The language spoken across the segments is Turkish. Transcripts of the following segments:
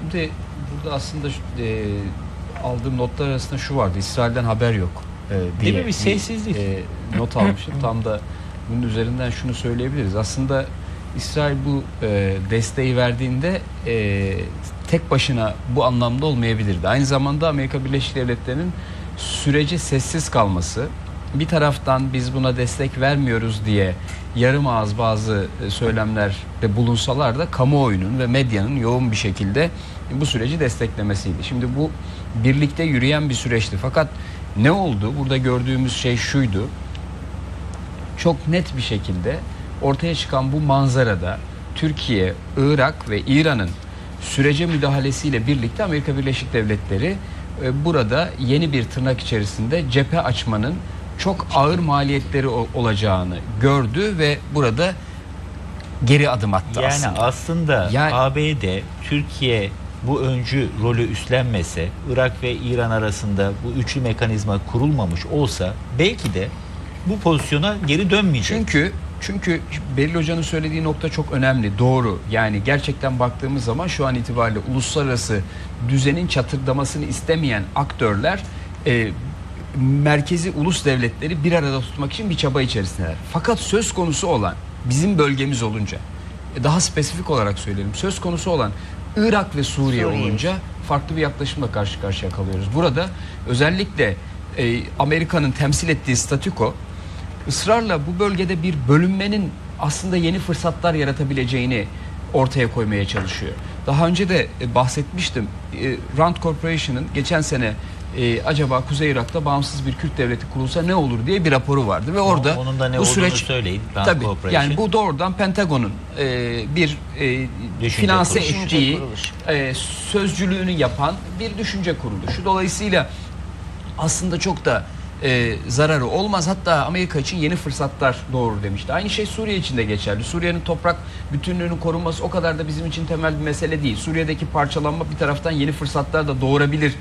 Şimdi burada aslında e, aldığım notlar arasında şu vardı. İsrail'den haber yok. E, diye Değil mi? Bir sessizlik. e, not almışım. Tam da bunun üzerinden şunu söyleyebiliriz. Aslında İsrail bu e, desteği verdiğinde e, tek başına bu anlamda olmayabilirdi. Aynı zamanda Amerika Birleşik Devletleri'nin sürece sessiz kalması, bir taraftan biz buna destek vermiyoruz diye yarım ağız bazı e, söylemlerde bulunsalar da kamuoyunun ve medyanın yoğun bir şekilde bu süreci desteklemesiydi. Şimdi bu birlikte yürüyen bir süreçti. Fakat ne oldu? Burada gördüğümüz şey şuydu. Çok net bir şekilde ortaya çıkan bu manzarada Türkiye, Irak ve İran'ın sürece müdahalesiyle birlikte Amerika Birleşik Devletleri e, burada yeni bir tırnak içerisinde cephe açmanın çok ağır maliyetleri olacağını gördü ve burada geri adım attı Yani aslında. aslında, Yani- ABD Türkiye bu öncü rolü üstlenmese, Irak ve İran arasında bu üçlü mekanizma kurulmamış olsa belki de bu pozisyona geri dönmeyecek. Çünkü çünkü Beril Hoca'nın söylediği nokta çok önemli, doğru. Yani gerçekten baktığımız zaman şu an itibariyle uluslararası düzenin çatırdamasını istemeyen aktörler e, merkezi ulus devletleri bir arada tutmak için bir çaba içerisindeler. Fakat söz konusu olan bizim bölgemiz olunca, e, daha spesifik olarak söyleyelim, söz konusu olan Irak ve Suriye, Suriye. olunca farklı bir yaklaşımla karşı karşıya kalıyoruz. Burada özellikle e, Amerika'nın temsil ettiği statüko ısrarla bu bölgede bir bölünmenin aslında yeni fırsatlar yaratabileceğini ortaya koymaya çalışıyor. Daha önce de e, bahsetmiştim. E, Rand Corporation'ın geçen sene e, acaba Kuzey Irak'ta bağımsız bir Kürt devleti kurulsa ne olur diye bir raporu vardı ve orada Onun da ne bu süreç söyleyin. Rand tabii yani bu doğrudan Pentagon'un e, bir e, Düşünce finanse kuruluşu. ettiği kuruluş. e, sözcülüğünü yapan bir düşünce kuruluşu. Dolayısıyla aslında çok da e, zararı olmaz. Hatta Amerika için yeni fırsatlar doğurur demişti. Aynı şey Suriye için de geçerli. Suriye'nin toprak bütünlüğünün korunması o kadar da bizim için temel bir mesele değil. Suriye'deki parçalanma bir taraftan yeni fırsatlar da doğurabilir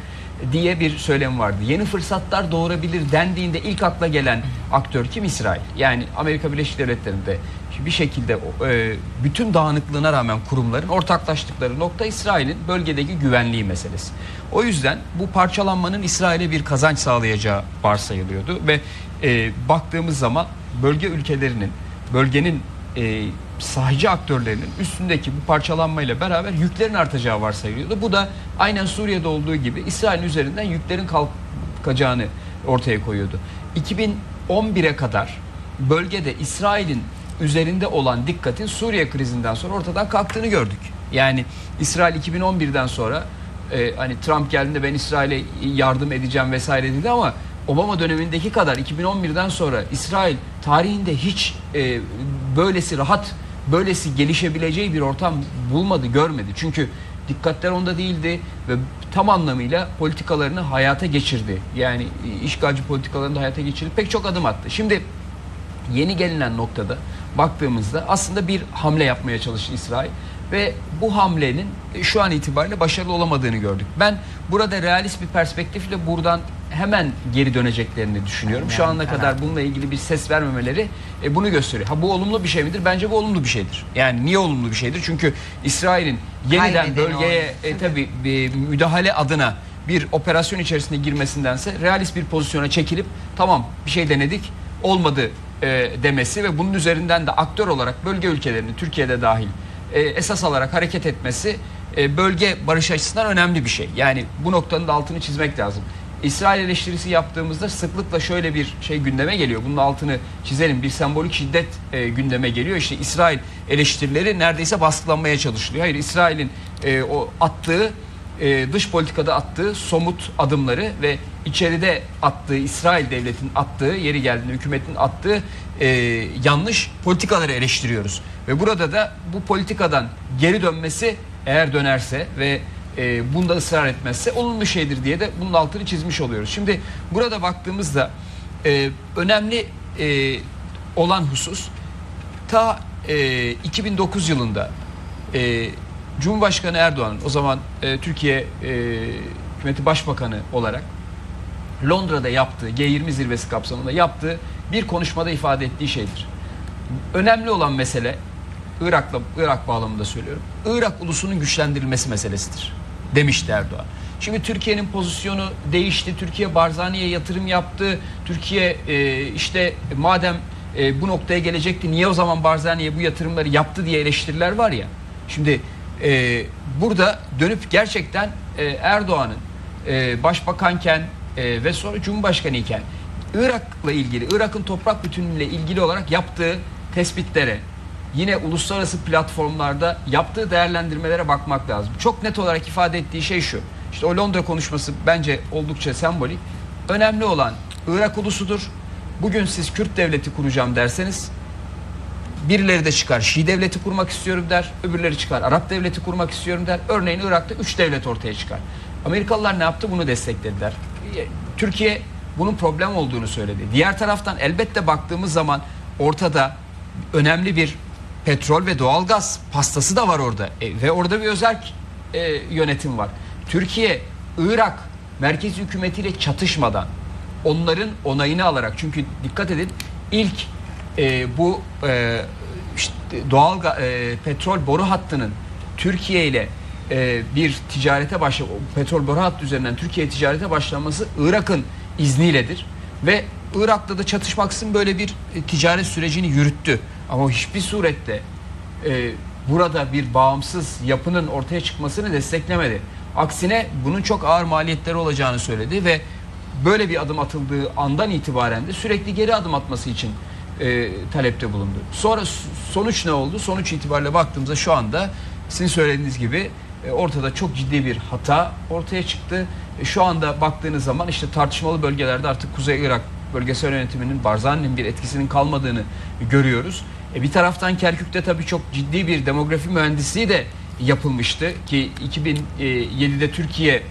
diye bir söylem vardı. Yeni fırsatlar doğurabilir dendiğinde ilk akla gelen aktör kim? İsrail. Yani Amerika Birleşik Devletleri'nde bir şekilde e, bütün dağınıklığına rağmen kurumların ortaklaştıkları nokta İsrail'in bölgedeki güvenliği meselesi. O yüzden bu parçalanmanın İsrail'e bir kazanç sağlayacağı varsayılıyordu ve e, baktığımız zaman bölge ülkelerinin, bölgenin e, sahici aktörlerinin üstündeki bu parçalanmayla beraber yüklerin artacağı varsayılıyordu. Bu da aynen Suriye'de olduğu gibi İsrail'in üzerinden yüklerin kalkacağını ortaya koyuyordu. 2011'e kadar bölgede İsrail'in üzerinde olan dikkatin Suriye krizinden sonra ortadan kalktığını gördük. Yani İsrail 2011'den sonra e, hani Trump geldiğinde ben İsrail'e yardım edeceğim vesaire dedi ama Obama dönemindeki kadar 2011'den sonra İsrail tarihinde hiç e, böylesi rahat, böylesi gelişebileceği bir ortam bulmadı, görmedi. Çünkü dikkatler onda değildi ve tam anlamıyla politikalarını hayata geçirdi. Yani e, işgalci politikalarını da hayata geçirdi. Pek çok adım attı. Şimdi yeni gelinen noktada baktığımızda aslında bir hamle yapmaya çalıştı İsrail ve bu hamlenin e, şu an itibariyle başarılı olamadığını gördük. Ben burada realist bir perspektifle buradan hemen geri döneceklerini düşünüyorum. Şu ana kadar bununla ilgili bir ses vermemeleri e, bunu gösteriyor. Ha bu olumlu bir şey midir? Bence bu olumlu bir şeydir. Yani niye olumlu bir şeydir? Çünkü İsrail'in yeniden Kaybedeni bölgeye e, tabii bir müdahale adına bir operasyon içerisine girmesindense realist bir pozisyona çekilip tamam bir şey denedik olmadı e, demesi ve bunun üzerinden de aktör olarak bölge ülkelerinin Türkiye'de dahil e, esas alarak hareket etmesi e, bölge barış açısından önemli bir şey. Yani bu noktanın da altını çizmek lazım. İsrail eleştirisi yaptığımızda sıklıkla şöyle bir şey gündeme geliyor. Bunun altını çizelim. Bir sembolik şiddet e, gündeme geliyor. İşte İsrail eleştirileri neredeyse baskılanmaya çalışılıyor. Hayır İsrail'in e, o attığı e, dış politikada attığı somut adımları ve içeride attığı İsrail devletinin attığı yeri geldiğinde hükümetin attığı e, yanlış politikaları eleştiriyoruz. Ve burada da bu politikadan geri dönmesi eğer dönerse ve e, bunda ısrar etmezse olumlu şeydir diye de bunun altını çizmiş oluyoruz. Şimdi burada baktığımızda e, önemli e, olan husus ta e, 2009 yılında e, Cumhurbaşkanı Erdoğan o zaman e, Türkiye e, hükümeti başbakanı olarak Londra'da yaptığı G20 zirvesi kapsamında yaptığı bir konuşmada ifade ettiği şeydir. Önemli olan mesele Irak'la Irak bağlamında söylüyorum. Irak ulusunun güçlendirilmesi meselesidir. demişti Erdoğan. Şimdi Türkiye'nin pozisyonu değişti. Türkiye Barzani'ye yatırım yaptı. Türkiye e, işte madem e, bu noktaya gelecekti niye o zaman Barzani'ye bu yatırımları yaptı diye eleştiriler var ya. Şimdi e, burada dönüp gerçekten e, Erdoğan'ın e, başbakanken e, ve sonra Cumhurbaşkanı iken Irak'la ilgili, Irak'ın toprak bütünlüğüyle ilgili olarak yaptığı tespitlere, yine uluslararası platformlarda yaptığı değerlendirmelere bakmak lazım. Çok net olarak ifade ettiği şey şu. İşte o Londra konuşması bence oldukça sembolik. Önemli olan Irak ulusudur. Bugün siz Kürt devleti kuracağım derseniz birileri de çıkar Şii devleti kurmak istiyorum der. Öbürleri çıkar Arap devleti kurmak istiyorum der. Örneğin Irak'ta 3 devlet ortaya çıkar. Amerikalılar ne yaptı? Bunu desteklediler. Türkiye bunun problem olduğunu söyledi. Diğer taraftan elbette baktığımız zaman ortada önemli bir petrol ve doğalgaz pastası da var orada. E, ve orada bir özel e, yönetim var. Türkiye, Irak merkez hükümetiyle çatışmadan onların onayını alarak çünkü dikkat edin ilk e, bu e, işte doğal e, petrol boru hattının Türkiye ile e, bir ticarete başla petrol boru hattı üzerinden Türkiye ticarete başlaması Irak'ın izniyledir ve Irak'ta da çatışmaksızın böyle bir e, ticaret sürecini yürüttü. Ama hiçbir surette e, burada bir bağımsız yapının ortaya çıkmasını desteklemedi. Aksine bunun çok ağır maliyetleri olacağını söyledi ve böyle bir adım atıldığı andan itibaren de sürekli geri adım atması için e, talepte bulundu. Sonra sonuç ne oldu? Sonuç itibariyle baktığımızda şu anda sizin söylediğiniz gibi e, ortada çok ciddi bir hata ortaya çıktı. E, şu anda baktığınız zaman işte tartışmalı bölgelerde artık Kuzey Irak bölgesel yönetiminin Barzani'nin bir etkisinin kalmadığını görüyoruz. E, bir taraftan Kerkük'te tabii çok ciddi bir demografi mühendisliği de yapılmıştı ki 2007'de Türkiye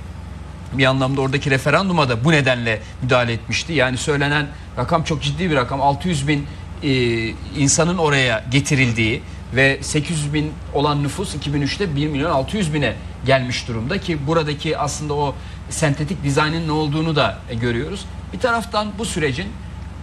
bir anlamda oradaki referanduma da bu nedenle müdahale etmişti. Yani söylenen rakam çok ciddi bir rakam. 600 bin e, insanın oraya getirildiği ve 800 bin olan nüfus 2003'te 1 milyon 600 bine gelmiş durumda ki buradaki aslında o sentetik dizaynın ne olduğunu da e, görüyoruz. Bir taraftan bu sürecin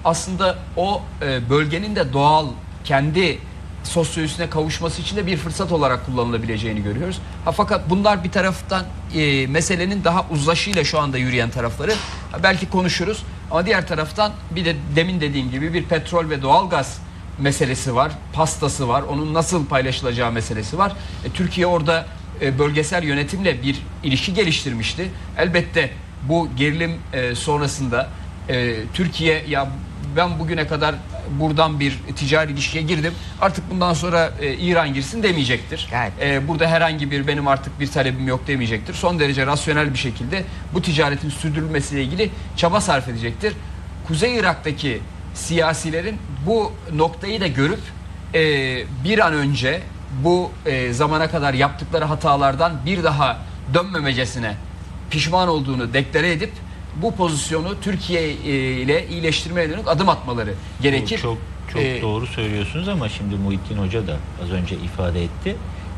aslında o e, bölgenin de doğal kendi sosyolojisine kavuşması için de bir fırsat olarak kullanılabileceğini görüyoruz. Ha, fakat bunlar bir taraftan e, meselenin daha uzlaşıyla şu anda yürüyen tarafları Ha, belki konuşuruz ama diğer taraftan bir de demin dediğim gibi bir petrol ve doğalgaz meselesi var, pastası var, onun nasıl paylaşılacağı meselesi var. E, Türkiye orada e, bölgesel yönetimle bir ilişki geliştirmişti. Elbette bu gerilim e, sonrasında e, Türkiye ya ben bugüne kadar buradan bir ticari ilişkiye girdim. Artık bundan sonra e, İran girsin demeyecektir. Evet. E, burada herhangi bir benim artık bir talebim yok demeyecektir. Son derece rasyonel bir şekilde bu ticaretin sürdürülmesiyle ilgili çaba sarf edecektir. Kuzey Irak'taki siyasilerin bu noktayı da görüp e, bir an önce bu e, zamana kadar yaptıkları hatalardan bir daha dönmemecesine pişman olduğunu deklare edip bu pozisyonu Türkiye e, ile iyileştirmeye dönük adım atmaları gerekir. Çok çok Ee, doğru söylüyorsunuz ama şimdi Muhittin Hoca da az önce ifade etti.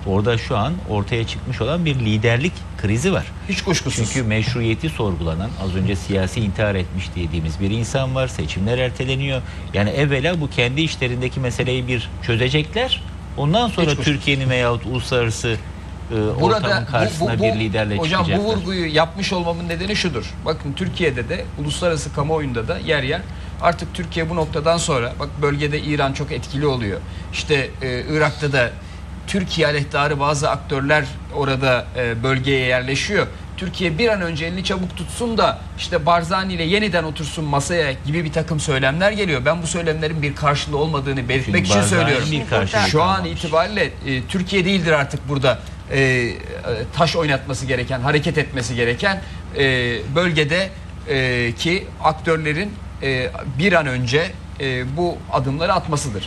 Orada şu an ortaya çıkmış olan bir liderlik krizi var. Hiç kuşkusuz. Çünkü meşruiyeti sorgulanan az önce siyasi intihar etmiş dediğimiz bir insan var. Seçimler erteleniyor. Yani evvela bu kendi işlerindeki meseleyi bir çözecekler. Ondan sonra. Türkiye'nin veyahut uluslararası e, ortamın karşısına bir liderle hocam çıkacaklar. bu vurguyu yapmış olmamın nedeni şudur. Bakın Türkiye'de de uluslararası kamuoyunda da yer yer artık Türkiye bu noktadan sonra bak bölgede İran çok etkili oluyor. İşte e, Irak'ta da Türkiye aleyhtarı bazı aktörler orada e, bölgeye yerleşiyor. Türkiye bir an önce elini çabuk tutsun da işte Barzani ile yeniden otursun masaya gibi bir takım söylemler geliyor. Ben bu söylemlerin bir karşılığı olmadığını belirtmek için Barzani söylüyorum. Şu an itibariyle e, Türkiye değildir artık burada e, taş oynatması gereken, hareket etmesi gereken e, bölgede e, ki aktörlerin e, bir an önce e, bu adımları atmasıdır.